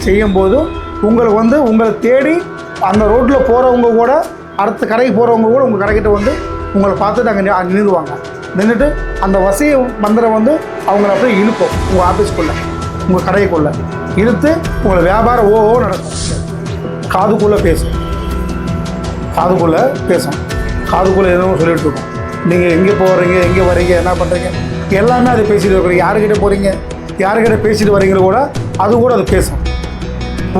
செய்யும்போது உங்களுக்கு வந்து உங்களை தேடி அந்த ரோட்டில் போகிறவங்க கூட அடுத்த கடைக்கு போகிறவங்க கூட உங்கள் கடைக்கிட்ட வந்து உங்களை பார்த்துட்டு அங்கே நி- நின்றுடுவாங்க நின்றுட்டு அந்த வசதி மந்திரம் வந்து அவங்கள அப்படியே இழுக்கும் உங்கள் ஆஃபீஸ்க்குள்ளே உங்கள் கடைக்குள்ளே இழுத்து உங்களை வியாபாரம் ஓவோ நடக்கும். காதுக்குள்ளே பேசும். காதுக்குள்ளே பேசும். காதுக்குள்ளே எதுவும் சொல்லிட்டு இருக்கோம். நீங்கள் எங்கே போகிறீங்க எங்கே வரீங்க என்ன பண்ணுறீங்க எல்லாமே அது பேசிட்டு இருக்கிறீங்க. யாருக்கிட்ட போகிறீங்க யாருக்கிட்ட பேசிட்டு வரீங்களோ கூட அது கூட அது பேசும்.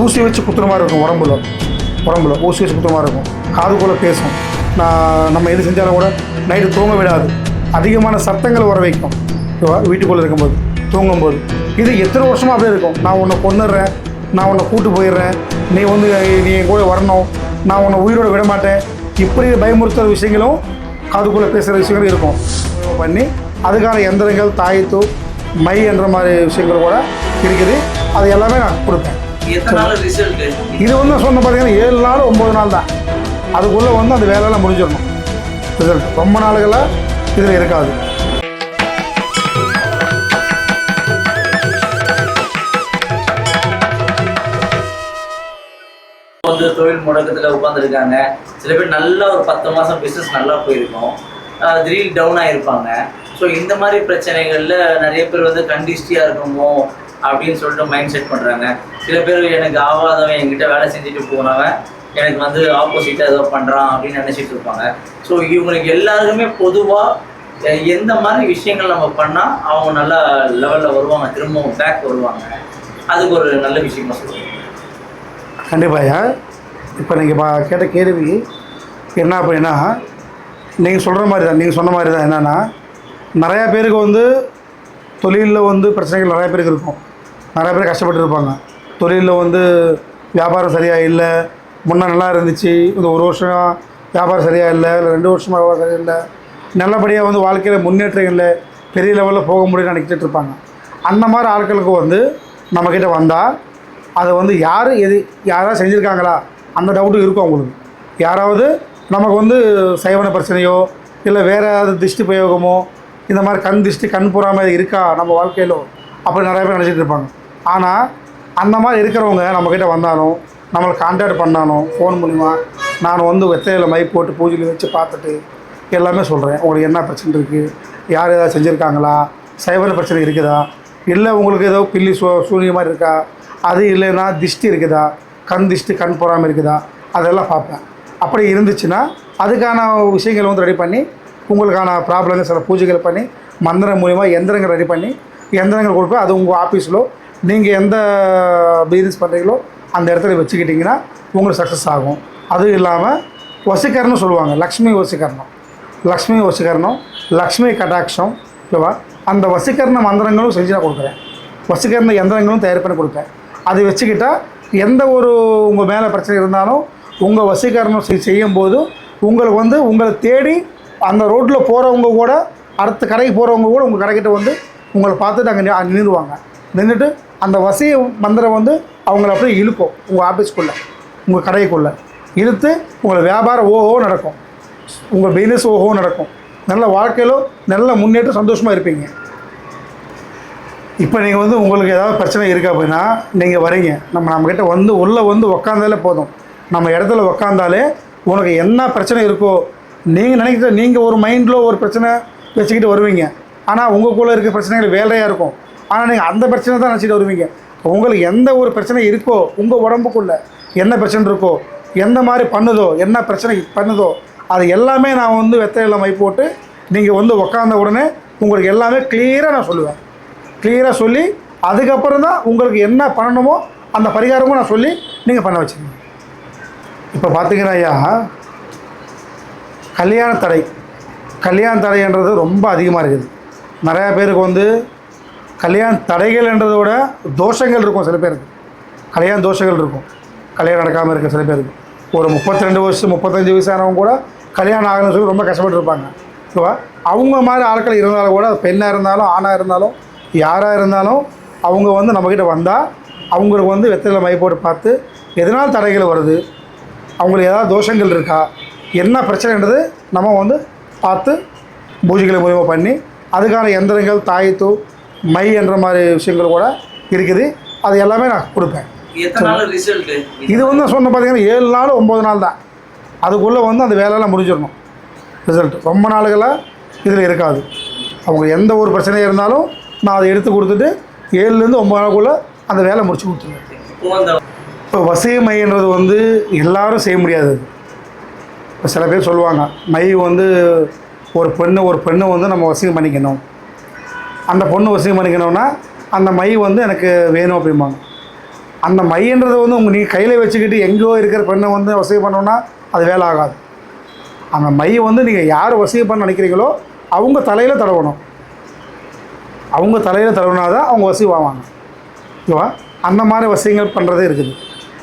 ஊசி வச்சு குத்துற மாதிரி இருக்கும் உடம்புல. உடம்புல ஊசி வச்சு குத்துற மாதிரி இருக்கும். காதுக்குள்ளே பேசும். நான் நம்ம எது செஞ்சாலும் கூட நைட்டு தூங்க விடாது. அதிகமான சத்தங்கள் வர வைக்கும். வீட்டுக்குள்ளே இருக்கும்போது தூங்கும்போது. இது எத்தனை வருஷமாக அப்படியே இருக்கும். நான் உன்னை கொண்டுடுறேன் நான் உன்னை கூட்டு போயிடுறேன். நீ வந்து நீ என் கூட வரணும். நான் உன்னை உயிரோட விட மாட்டேன். இப்படி பயமுறுத்துற விஷயங்களும் காதுக்குள்ளே பேசுகிற விஷயங்களும் இருக்கும். பண்ணி அதுக்கான எந்திரங்கள் தாயத்து மை என்ற மாதிரி விஷயங்கள் கூட இருக்குது. அது எல்லாமே நான் கொடுப்பேன். இது வந்து சொன்ன பார்த்தீங்கன்னா ஏழு நாள் ஒம்பது நாள் தான். அதுக்குள்ளே வந்து அந்த வேலையெல்லாம் முடிஞ்சிடணும். ரிசல்ட் ரொம்ப நாளுகளாக இதில் இருக்காது. வந்து தொழில் முடக்கத்துல உட்காந்துருக்காங்க சில பேர் நல்லா ஒரு பத்து மாசம் பிசினஸ் நல்லா போயிருக்கும். ஆஹ் திடீர்னு டவுன் ஆயிருப்பாங்க. ஸோ இந்த மாதிரி பிரச்சனைகள்ல நிறைய பேர் வந்து கண்டிஸ்டியா இருக்குமோ அப்படின்னு சொல்லிட்டு மைண்ட் செட் பண்ணுறாங்க சில பேர் எனக்கு ஆகாதவன் என்கிட்ட வேலை செஞ்சுட்டு போனவன் எனக்கு வந்து ஆப்போசிட்டாக ஏதோ பண்ணுறான் அப்படின்னு நினச்சிட்டு இருப்பாங்க. ஸோ இவங்களுக்கு எல்லாருக்குமே பொதுவாக எந்த மாதிரி விஷயங்கள் நம்ம பண்ணால் அவங்க நல்ல லெவலில் வருவாங்க திரும்பவும் பேக் வருவாங்க. அதுக்கு ஒரு நல்ல விஷயமா சொல்லுவாங்க கண்டிப்பாக இப்போ நீங்கள் பா கேட்ட கேள்வி என்ன அப்படின்னா நீங்கள் சொல்கிற மாதிரி தான் நீங்கள் சொன்ன மாதிரி தான் என்னென்னா நிறையா பேருக்கு வந்து தொழிலில் வந்து பிரச்சனைகள் நிறையா பேருக்கு இருக்கும். நிறையா பேர் கஷ்டப்பட்டு இருப்பாங்க தொழிலில் வந்து வியாபாரம் சரியாக இல்லை. முன்னே நல்லா இருந்துச்சு. இந்த ஒரு வருஷம் வியாபாரம் சரியாக இல்லை. இல்லை ரெண்டு வருஷமாக வியாபாரம் சரியாக இல்லை. நல்லபடியாக வந்து வாழ்க்கையில் முன்னேற்றம் இல்லை. பெரிய லெவலில் போக முடியும்னு நினைக்கிட்டு இருப்பாங்க. அந்த மாதிரி ஆட்களுக்கு வந்து நம்மக்கிட்ட வந்தால் அதை வந்து யார் எது யாராவது செஞ்சுருக்காங்களா? அந்த டவுட்டும் இருக்கும் அவங்களுக்கு. யாராவது நமக்கு வந்து சைவன பிரச்சனையோ இல்லை வேறு ஏதாவது திருஷ்டி பிரயோகமோ இந்த மாதிரி கண் திருஷ்டி கண் புறாமல் இருக்கா நம்ம வாழ்க்கையிலோ? அப்படி நிறைய பேர் நினச்சிட்டு இருப்பாங்க. ஆனால் அந்த மாதிரி இருக்கிறவங்க நம்மக்கிட்ட வந்தாலும் நம்மளை கான்டாக்ட் பண்ணாலும் ஃபோன் மூலிமா நான் வந்து வெத்தையில் மை போட்டு பூஜையில் வச்சு பார்த்துட்டு எல்லாமே சொல்கிறேன் உங்களுக்கு என்ன பிரச்சனை இருக்குது யார் ஏதாவது செஞ்சுருக்காங்களா? சைபர் பிரச்சனை இருக்குதா? இல்லை உங்களுக்கு ஏதோ பில்லி சூ சூரியமாக மாதிரி இருக்கா? அது இல்லைன்னா திஷ்டி இருக்குதா? கண் திஷ்டி கண் போகாமல் இருக்குதா? அதெல்லாம் பார்ப்பேன். அப்படி இருந்துச்சுன்னா அதுக்கான விஷயங்களை வந்து ரெடி பண்ணி உங்களுக்கான ப்ராப்ளங்கள் சில பூஜைகள் பண்ணி மந்திரம் மூலிமா எந்திரங்கள் ரெடி பண்ணி எந்திரங்கள் கொடுப்பேன். அது உங்கள் ஆஃபீஸில் நீங்கள் எந்த பிஸ்னஸ் பண்ணுறீங்களோ அந்த இடத்துல வச்சுக்கிட்டிங்கன்னா உங்களுக்கு சக்ஸஸ் ஆகும். அதுவும் இல்லாமல் வசீகரணம் சொல்லுவாங்க லக்ஷ்மி வசீகரணம் லக்ஷ்மி வசீகரணம் லக்ஷ்மி கடாட்சம் ஓகேவா அந்த வசீகரண மந்திரங்களும் செஞ்சு நான் கொடுக்குறேன். வசீகரண எந்திரங்களும் தயார் பண்ணி கொடுப்பேன். அதை வச்சுக்கிட்டால் எந்த ஒரு உங்கள் மேலே பிரச்சனை இருந்தாலும் உங்கள் வசீகரணம் செய்- செய்யும்போது உங்களுக்கு வந்து உங்களை தேடி அந்த ரோட்டில் போகிறவங்க கூட அடுத்த கடைக்கு போகிறவங்க கூட உங்கள் கடைக்கிட்ட வந்து உங்களை பார்த்துட்டு அங்கே நி- நின்றுடுவாங்க நின்றுட்டு அந்த வசிய மந்திரம் வந்து அவங்கள அப்படியே இழுக்கும் உங்கள் ஆஃபீஸ்க்குள்ளே உங்கள் கடைக்குள்ளே. இழுத்து உங்களை வியாபாரம் ஓஹோ நடக்கும். உங்கள் பிஸ்னஸ் ஓஹோ நடக்கும். நல்ல வாழ்க்கையில நல்ல முன்னேற்றம் சந்தோஷமாக இருப்பீங்க. இப்போ நீங்கள் வந்து உங்களுக்கு ஏதாவது பிரச்சனை இருக்குது அப்படின்னா நீங்கள் வரீங்க நம்ம நம்மக்கிட்ட வந்து உள்ளே வந்து உக்காந்தாலே போதும். நம்ம இடத்துல உக்காந்தாலே உனக்கு என்ன பிரச்சனை இருக்கோ நீங்கள் நினைக்கிற நீங்கள் ஒரு மைண்டில் ஒரு பிரச்சனை வச்சுக்கிட்டு வருவீங்க. ஆனால் உங்களுக்குள்ளே இருக்க பிரச்சனைகள் வேலையாக இருக்கும். ஆனால் நீங்கள் அந்த பிரச்சனை தான் நினச்சிட்டு வருவீங்க. உங்களுக்கு எந்த ஒரு பிரச்சனை இருக்கோ உங்கள் உடம்புக்குள்ளே என்ன பிரச்சனை இருக்கோ எந்த மாதிரி பண்ணுதோ என்ன பிரச்சனை பண்ணுதோ அது எல்லாமே நான் வந்து வெத்தையில் மை போட்டு நீங்கள் வந்து உக்காந்த உடனே உங்களுக்கு எல்லாமே கிளியராக நான் சொல்லுவேன். கிளியராக சொல்லி அதுக்கப்புறம் தான் உங்களுக்கு என்ன பண்ணணுமோ அந்த பரிகாரமும் நான் சொல்லி நீங்கள் பண்ண வச்சுருங்க இப்போ பார்த்தீங்கன்னா ஐயா கல்யாண தடை. கல்யாண தடைன்றது ரொம்ப அதிகமாக இருக்குது. நிறையா பேருக்கு வந்து கல்யாண தடைகள்ன்றதை விட தோஷங்கள் இருக்கும் சில பேருக்கு. கல்யாண தோஷங்கள் இருக்கும். கல்யாணம் நடக்காமல் இருக்க சில பேருக்கு. ஒரு முப்பத்தி ரெண்டு வருஷம் முப்பத்தஞ்சு வயசானவங்க கூட கல்யாணம் ஆகணும்னு சொல்லி ரொம்ப கஷ்டப்பட்டு இருப்பாங்க ஓகேவா? அவங்க மாதிரி ஆட்கள் இருந்தாலும் கூட பெண்ணாக இருந்தாலும் ஆணாக இருந்தாலும் யாராக இருந்தாலும் அவங்க வந்து நம்மக்கிட்ட வந்தால் அவங்களுக்கு வந்து வெத்தலை மை போட்டு பார்த்து எதனால் தடைகள் வருது? அவங்களுக்கு ஏதாவது தோஷங்கள் இருக்கா? என்ன பிரச்சனைன்றது நம்ம வந்து பார்த்து பூஜைகளை மூலிமா பண்ணி அதுக்கான எந்திரங்கள் தாயத்து மை என்ற மாதிரி விஷயங்கள் கூட இருக்குது. அது எல்லாமே நான் கொடுப்பேன். இது வந்து சொன்ன பார்த்தீங்கன்னா ஏழு நாள் ஒம்பது நாள் தான். அதுக்குள்ளே வந்து அந்த வேலையெல்லாம் முடிஞ்சிடணும். ரிசல்ட் ரொம்ப நாளுகளாக இதில் இருக்காது. அவங்க எந்த ஒரு பிரச்சனையாக இருந்தாலும் நான் அதை எடுத்து கொடுத்துட்டு ஏழுலேருந்து ஒம்பது நாளுக்குள்ளே அந்த வேலை முடிச்சு கொடுத்துருவேன். இப்போ வசிய மைன்றது வந்து எல்லாரும் செய்ய முடியாது. இப்போ சில பேர் சொல்லுவாங்க மை வந்து ஒரு பெண்ணு ஒரு பெண்ணு வந்து நம்ம வசியம் பண்ணிக்கணும். அந்த பொண்ணு வசியம் பண்ணிக்கணும்னா அந்த மை வந்து எனக்கு வேணும் அப்படிம்பாங்க. அந்த மைன்றது வந்து உங்கள் நீங்கள் கையில் வச்சுக்கிட்டு எங்கேயோ இருக்கிற பெண்ணை வந்து வசதி பண்ணோன்னா அது வேலை ஆகாது. அந்த மை வந்து நீங்கள் யார் வசதி பண்ண நினைக்கிறீங்களோ அவங்க தலையில் தடவணும். அவங்க தலையில் தடவினாதான் அவங்க வசதி ஆவாங்க ஓகேவா? அந்த மாதிரி வசதிகள் பண்ணுறதே இருக்குது.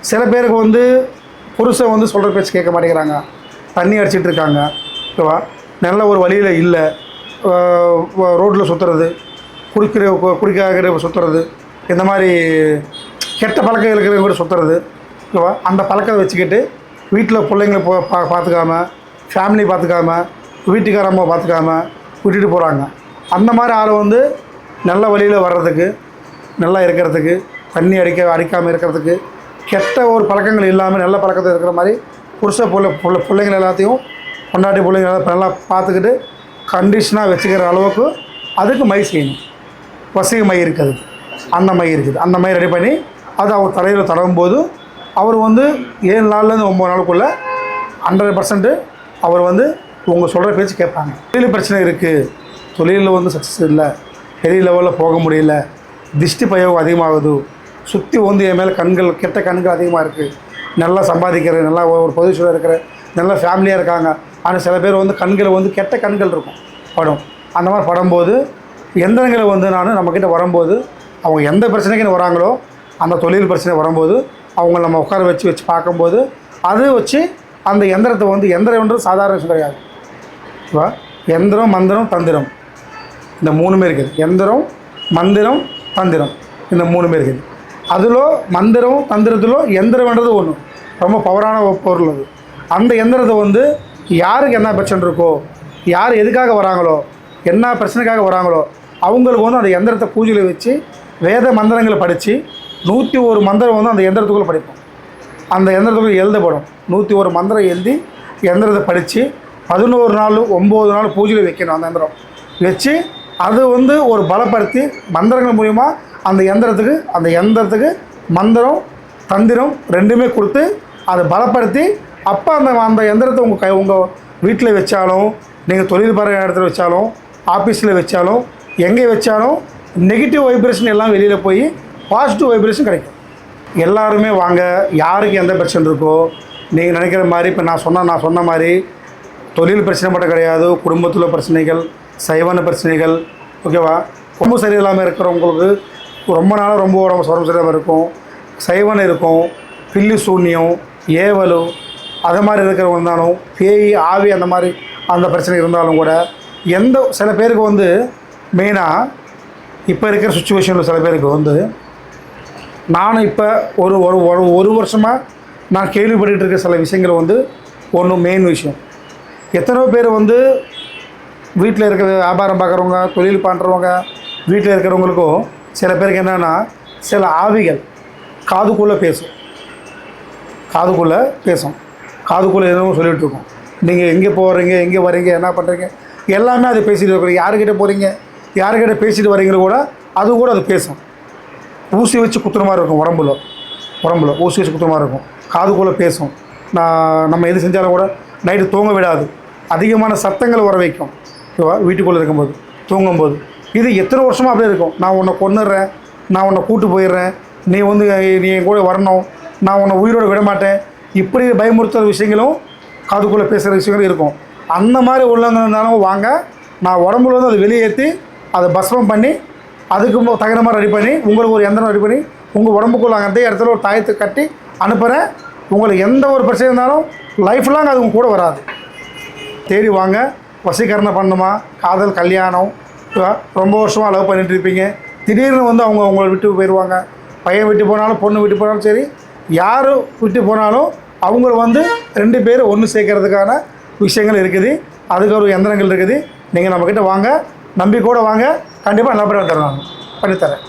சில பேருக்கு வந்து புருஷன் வந்து சொல்கிற பேச்சு கேட்க மாட்டேங்கிறாங்க. தண்ணி அடிச்சிட்டு இருக்காங்க. ஓகேவா? நல்ல ஒரு வழியில் இல்லை. ரோட்டில் சுற்றுறது குடிக்கிற குடிக்காகிற சுற்றுறது இந்த மாதிரி கெட்ட பழக்கம் இருக்கிறவங்க கூட சுற்றுறது ஓகேவா? அந்த பழக்கத்தை வச்சுக்கிட்டு வீட்டில் பிள்ளைங்களை போ பா பார்த்துக்காம ஃபேமிலி பார்த்துக்காம வீட்டுக்காரம்மா பார்த்துக்காம விட்டுட்டு போகிறாங்க அந்த மாதிரி ஆள் வந்து நல்ல வழியில் வர்றதுக்கு நல்லா இருக்கிறதுக்கு தண்ணி அடிக்க அடிக்காமல் இருக்கிறதுக்கு கெட்ட ஒரு பழக்கங்கள் இல்லாமல் நல்ல பழக்கத்தை இருக்கிற மாதிரி புருஷ புள்ள புள்ள பிள்ளைங்கள் எல்லாத்தையும் கொண்டாட்டி பிள்ளைங்க நல்லா பார்த்துக்கிட்டு கண்டிஷனாக வச்சுக்கிற அளவுக்கு அதுக்கு மை செய்யணும். வசிக மை இருக்குது. அந்த மை இருக்குது. அந்த மை ரெடி பண்ணி அது அவர் தலையில் தடவும் போது அவர் வந்து ஏழு நாள்லேருந்து ஒம்பது நாளுக்குள்ளே ஹண்ட்ரட் பர்சன்ட்டு அவர் வந்து உங்கள் சொல்கிற பேச்சு கேட்பாங்க. தொழில் பிரச்சனை இருக்குது தொழிலில் வந்து சக்ஸஸ் இல்லை. பெரிய லெவலில் போக முடியல. திஷ்டி பயோகம் அதிகமாகுது. சுற்றி வந்து என் மேலே கண்கள் கெட்ட கண்கள் அதிகமாக இருக்குது நல்லா சம்பாதிக்கிற நல்லா ஒரு பொசிஷனில் இருக்கிற நல்லா ஃபேமிலியாக இருக்காங்க. ஆனால் சில பேர் வந்து கண்கள் வந்து கெட்ட கண்கள் இருக்கும் படம். அந்த மாதிரி படும்போது எந்திரங்களை வந்து நான் நம்மக்கிட்ட வரும்போது அவங்க எந்த பிரச்சனைக்கு வராங்களோ அந்த தொழில் பிரச்சனை வரும்போது அவங்க நம்ம உட்கார வச்சு வச்சு பார்க்கும்போது அது வச்சு அந்த எந்திரத்தை வந்து எந்திரம் என்று சாதாரண விஷயம் கிடையாது. ஓகேவா எந்திரம் மந்திரம் தந்திரம். இந்த மூணுமே இருக்குது. எந்திரம் மந்திரம் தந்திரம். இந்த மூணுமே இருக்குது. அதில் மந்திரம் தந்திரத்தில் எந்திரம்ன்றது ஒன்று ரொம்ப பவரான பொருள் அது. அந்த எந்திரத்தை வந்து யாருக்கு என்ன பிரச்சனை இருக்கோ யார் எதுக்காக வராங்களோ என்ன பிரச்சனைக்காக வராங்களோ அவங்களுக்கு வந்து அந்த எந்திரத்தை பூஜையில் வச்சு வேத மந்திரங்களை படித்து நூற்றி ஒரு மந்திரம் வந்து அந்த எந்திரத்துக்குள்ளே படிப்போம். அந்த எந்திரத்துக்குள்ள எழுதப்படும். நூற்றி ஒரு மந்திரம் எழுதி எந்திரத்தை படித்து பதினோரு நாள் ஒம்பது நாள் பூஜையில் வைக்கணும் அந்த எந்திரம். வச்சு அது வந்து ஒரு பலப்படுத்தி மந்திரங்கள் மூலிமா அந்த எந்திரத்துக்கு அந்த எந்திரத்துக்கு மந்திரம் தந்திரம் ரெண்டுமே கொடுத்து அதை பலப்படுத்தி அப்போ அந்த அந்த எந்திரத்தை உங்கள் கை உங்கள் வீட்டில் வச்சாலும் நீங்கள் தொழில் பர இடத்துல வச்சாலும் ஆஃபீஸில் வச்சாலும் எங்கே வச்சாலும் நெகட்டிவ் வைப்ரேஷன் எல்லாம் வெளியில் போய் பாசிட்டிவ் வைப்ரேஷன் கிடைக்கும். எல்லாருமே வாங்க யாருக்கு எந்த பிரச்சனை இருக்கோ நீங்கள் நினைக்கிற மாதிரி இப்போ நான் சொன்ன நான் சொன்ன மாதிரி தொழில் பிரச்சனை மட்டும் கிடையாது குடும்பத்தில் பிரச்சனைகள் சைவன பிரச்சனைகள் ஓகேவா ரொம்ப சரியில்லாமல் இருக்கிறவங்களுக்கு ரொம்ப நாளாக ரொம்ப உடம்பு உடம்பு சரியில்லாமல் இருக்கும். சைவன் இருக்கும் பில்லி சூன்யம் ஏவலு அது மாதிரி இருக்கிறவங்க இருந்தாலும் பேய் ஆவி அந்த மாதிரி அந்த பிரச்சனை இருந்தாலும் கூட எந்த சில பேருக்கு வந்து மெயினாக இப்போ இருக்கிற சுச்சுவேஷனில் சில பேருக்கு வந்து நானும் இப்போ ஒரு ஒரு ஒரு ஒரு வருஷமாக நான் கேள்விப்பட்டு இருக்க சில விஷயங்கள் வந்து ஒன்று மெயின் விஷயம். எத்தனையோ பேர் வந்து வீட்டில் இருக்கிற வியாபாரம் பார்க்குறவங்க தொழில் பண்ணுறவங்க வீட்டில் இருக்கிறவங்களுக்கும் சில பேருக்கு என்னென்னா சில ஆவிகள் காதுக்குள்ளே பேசும். காதுக்குள்ளே பேசும். காதுக்குள்ளே எதுவும் சொல்லிகிட்டு இருக்கோம் நீங்கள் எங்கே போகிறீங்க எங்கே வரீங்க என்ன பண்ணுறீங்க எல்லாமே அது பேசிட்டு இருக்கிறீங்க யாருக்கிட்ட போகிறீங்க யாருக்கிட்ட பேசிட்டு வரீங்களோ கூட அது கூட அது பேசும். ஊசி வச்சு குத்துற மாதிரி இருக்கும் உடம்புல. உடம்புல ஊசி வச்சு குத்துற மாதிரி இருக்கும். காதுக்குள்ளே பேசும். நான் நம்ம எது செஞ்சாலும் கூட நைட்டு தூங்க விடாது. அதிகமான சத்தங்களை வர வைக்கும். ஓகேவா வீட்டுக்குள்ளே இருக்கும்போது தூங்கும்போது. இது எத்தனை வருஷமாக அப்படியே இருக்கும். நான் உன்னை கொன்னுடுறேன் நான் உன்னை கூட்டு போயிடுறேன். நீ வந்து நீ என் கூட வரணும். நான் உன்னை உயிரோட விட மாட்டேன். இப்படி பயமுறுத்துகிற விஷயங்களும் காதுக்குள்ளே பேசுகிற விஷயங்களும் இருக்கும். அந்த மாதிரி உள்ளவங்க இருந்தாலும் வாங்க. நான் உடம்புல வந்து அதை வெளியேற்றி அதை பஸ்மம் பண்ணி அதுக்கு தகுந்த மாதிரி ரெடி பண்ணி உங்களுக்கு ஒரு எந்திரம் ரெடி பண்ணி உங்கள் உடம்புக்குள்ள அதே இடத்துல ஒரு தாயத்தை கட்டி அனுப்புகிறேன் உங்களுக்கு எந்த ஒரு பிரச்சனை இருந்தாலும் லைஃப் லாங் அது உங்க கூட வராது. தேடி வாங்க. வசீகரணம் பண்ணுமா காதல் கல்யாணம் ரொம்ப வருஷமாக லவ் பண்ணிட்டு இருப்பீங்க. திடீர்னு வந்து அவங்க உங்களை விட்டு போயிடுவாங்க பையன் விட்டு போனாலும் பொண்ணு விட்டு போனாலும் சரி யார் விட்டு போனாலும் அவங்கள வந்து ரெண்டு பேரும் ஒன்று சேர்க்கறதுக்கான விஷயங்கள் இருக்குது. அதுக்கு ஒரு எந்திரங்கள் இருக்குது. நீங்கள் நம்மக்கிட்ட வாங்க. நம்பிக்கூட வாங்க. கண்டிப்பாக நல்லபடியாக தருவாங்க பண்ணித்தரேன்.